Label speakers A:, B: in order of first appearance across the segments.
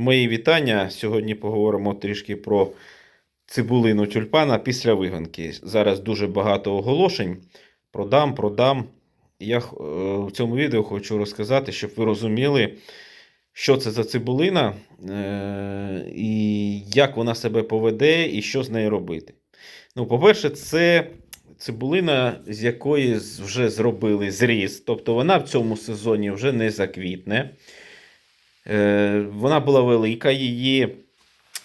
A: Мої вітання. Сьогодні поговоримо трішки про цибулину тюльпана після виганки. Зараз дуже багато оголошень. Продам, продам. Я е, в цьому відео хочу розказати, щоб ви розуміли, що це за цибулина, е, і як вона себе поведе, і що з нею робити. Ну, по-перше, це цибулина, з якої вже зробили зріз. Тобто вона в цьому сезоні вже не заквітне. Е, Вона була велика, її,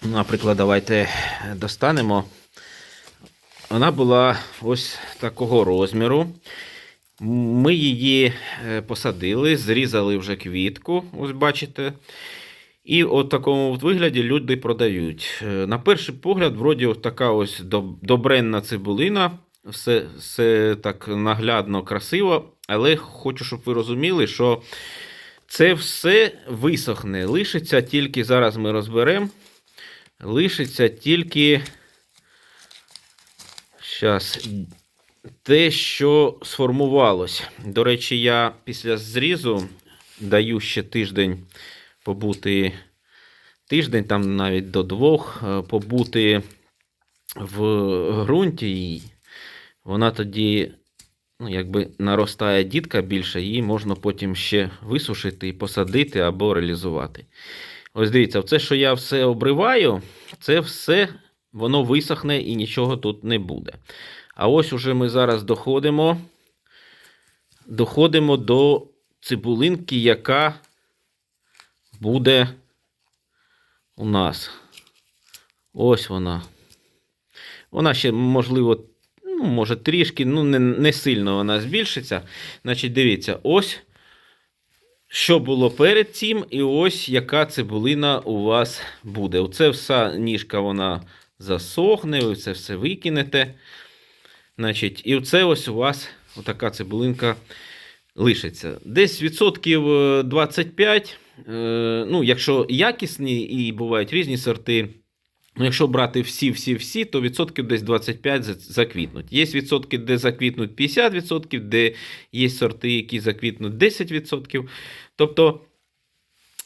A: наприклад, давайте достанемо. Вона була ось такого розміру. Ми її е, посадили, зрізали вже квітку, ось бачите. І от в такому вигляді люди продають. Е, На перший погляд, вроді, от така ось добренна цибулина. Все, все так наглядно, красиво. Але хочу, щоб ви розуміли, що це все висохне. Лишиться тільки, зараз ми розберемо. Лишиться тільки. Щас. Те, що сформувалось. До речі, я після зрізу даю ще тиждень побути. Тиждень, там навіть до двох, е, побути в ґрунті. Вона тоді ну, якби наростає дітка більше, її можна потім ще висушити і посадити або реалізувати. Ось дивіться, це, що я все обриваю, це все воно висохне і нічого тут не буде. А ось уже ми зараз доходимо, доходимо до цибулинки, яка буде у нас. Ось вона. Вона ще, можливо, ну, може трішки, ну не, не сильно вона збільшиться. Значить, дивіться, ось що було перед цим, і ось яка цибулина у вас буде. Оце вся ніжка вона засохне, ви це все викинете. Значить, і це ось у вас отака цибулинка лишиться. Десь відсотків е, 25, е, ну, якщо якісні і бувають різні сорти. Ну, якщо брати всі-всі-всі, то відсотків десь 25 за- заквітнуть. Є відсотки, де заквітнуть 50%, де є сорти, які заквітнуть 10%. Тобто,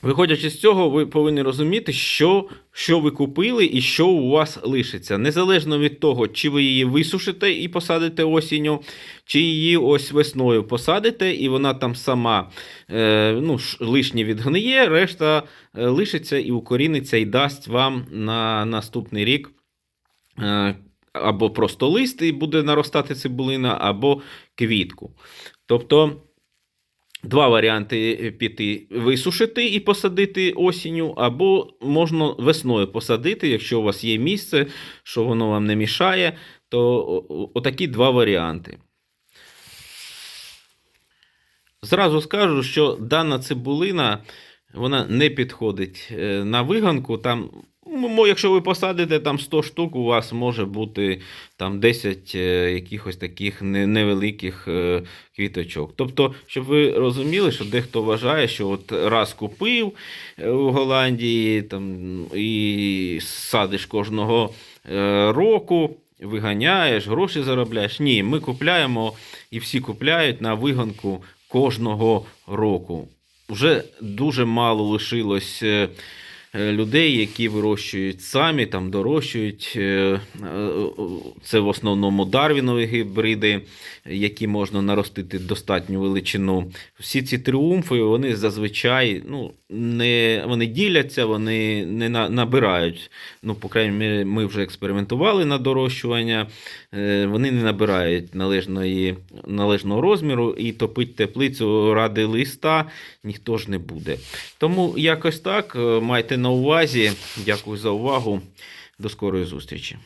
A: виходячи з цього, ви повинні розуміти, що, що ви купили і що у вас лишиться. Незалежно від того, чи ви її висушите і посадите осінню, чи її ось весною посадите, і вона там сама е, ну, лишнє відгниє, решта е, лишиться і укоріниться, і дасть вам на наступний рік. е, Або просто лист і буде наростати цибулина, або квітку. Тобто два варіанти піти: висушити і посадити осінню, або можна весною посадити, якщо у вас є місце, що воно вам не мішає, то отакі два варіанти. Зразу скажу, що дана цибулина вона не підходить е, на виганку. Там, якщо ви посадите там 100 штук, у вас може бути там 10 е, якихось таких невеликих е, квіточок. Тобто, щоб ви розуміли, що дехто вважає, що от раз купив е, в Голландії там, і садиш кожного е, року. Виганяєш, гроші заробляєш. Ні, ми купляємо і всі купляють на виганку кожного року. Вже дуже мало лишилось е, е, людей, які вирощують самі, там дорощують. е, е, Це в основному дарвінові гібриди, які можна наростити достатню величину. Всі ці тріумфи, вони зазвичай ну, не, вони діляться, вони не на, набирають. Ну, по крайній мірі, ми вже експериментували на дорощування. Е, Вони не набирають належної, належного розміру і топить теплицю ради листа ніхто ж не буде. Тому якось так. е, Майте на увазі. Дякую за увагу. До скорої зустрічі.